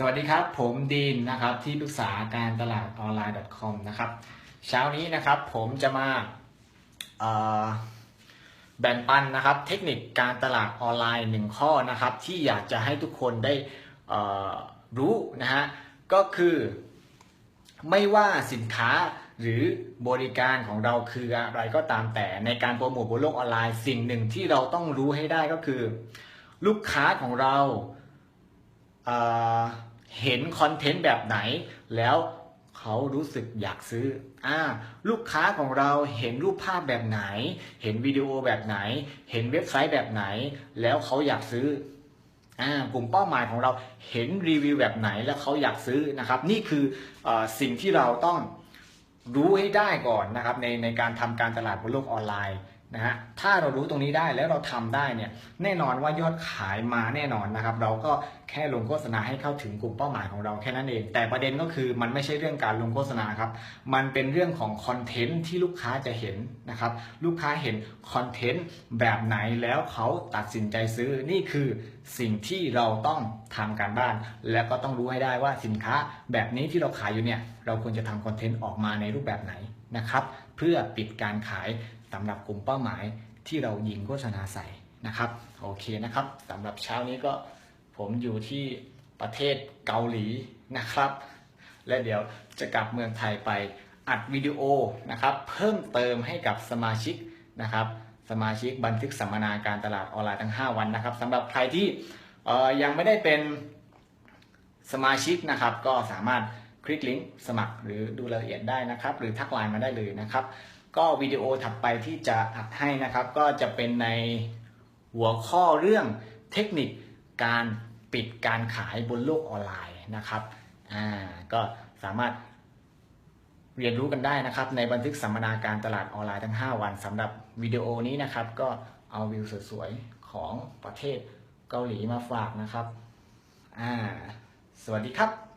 สวัสดีครับ ผมดีนนะครับที่ปรึกษาการตลาดออนไลน์ .com นะครับเช้านี้นะครับผมจะมาแบ่งปันนะครับเทคนิคการตลาดออนไลน์หนึ่งข้อนะครับที่อยากจะให้ทุกคนได้รู้นะฮะก็คือไม่ว่าสินค้าหรือบริการของเราคืออะไรก็ตามแต่ในการโปรโมทบนโลกออนไลน์ สิ่งหนึ่งที่เราต้องรู้ให้ได้ก็คือ ลูกค้าของเรา เห็นคอนเทนต์แบบไหน แล้วเขารู้สึกอยากซื้ออ่าลูกค้าของเราเห็นรูปภาพแบบไหน เห็นวิดีโอแบบไหน เห็นเว็บไซต์แบบไหน แล้วเขาอยากซื้ออ่ากลุ่มเป้าหมายของเราเห็นรีวิวแบบไหนแล้วเขาอยากซื้อนะครับ นี่คือออสิ่งที่เราต้องรู้ให้ได้ก่อนนะครับในในการทำการตลาดบนโลกออนไลน์ นะฮะถ้าเรารู้ตรงนี้ได้แล้วเราทำได้เนี่ยแน่นอนว่ายอดขายมาแน่นอนนะครับ เราก็แค่ลงโฆษณาให้เข้าถึงกลุ่มเป้าหมายของเราแค่นั้นเอง แต่ประเด็นก็คือมันไม่ใช่เรื่องการลงโฆษณาครับ มันเป็นเรื่องของคอนเทนต์ที่ลูกค้าจะเห็นนะครับ ลูกค้าเห็นคอนเทนต์แบบไหนแล้วเขาตัดสินใจซื้อนี่คือสิ่งที่เราต้องทำการบ้าน และก็ต้องรู้ให้ได้ว่าสินค้าแบบนี้ที่เราขายอยู่เนี่ยเราควรจะทำคอนเทนต์ออกมาในรูปแบบไหนนะครับ เพื่อปิดการขาย สำหรับกลุ่มเป้าหมายที่เรายิงโฆษณาใส่นะครับโอเคนะครับสำหรับเช้านี้ก็ผมอยู่ที่ประเทศเกาหลีนะครับ และเดี๋ยวจะกลับเมืองไทยไปอัดวิดีโอนะครับ เพิ่มเติมให้กับสมาชิกนะครับ สมาชิกบันทึกสัมมนาการตลาดออนไลน์ทั้ง 5 วันนะครับสำหรับใครที่ยังไม่ได้เป็นสมาชิกนะครับ ก็สามารถคลิกลิงก์สมัครหรือดูรายละเอียดได้นะครับ หรือทักไลน์มาได้เลยนะครับ ก็วิดีโอถัดไปที่จะอัดให้นะครับ ก็จะเป็นในหัวข้อเรื่องเทคนิคการปิดการขายบนโลกออนไลน์นะครับอ่าก็สามารถเรียนรู้กันได้นะครับ ในบันทึกสัมมนาการตลาดออนไลน์ทั้ง 5 วันสำหรับวิดีโอนี้นะครับ ก็เอาวิวสวยๆของประเทศเกาหลีมาฝากนะครับอ่าสวัสดีครับ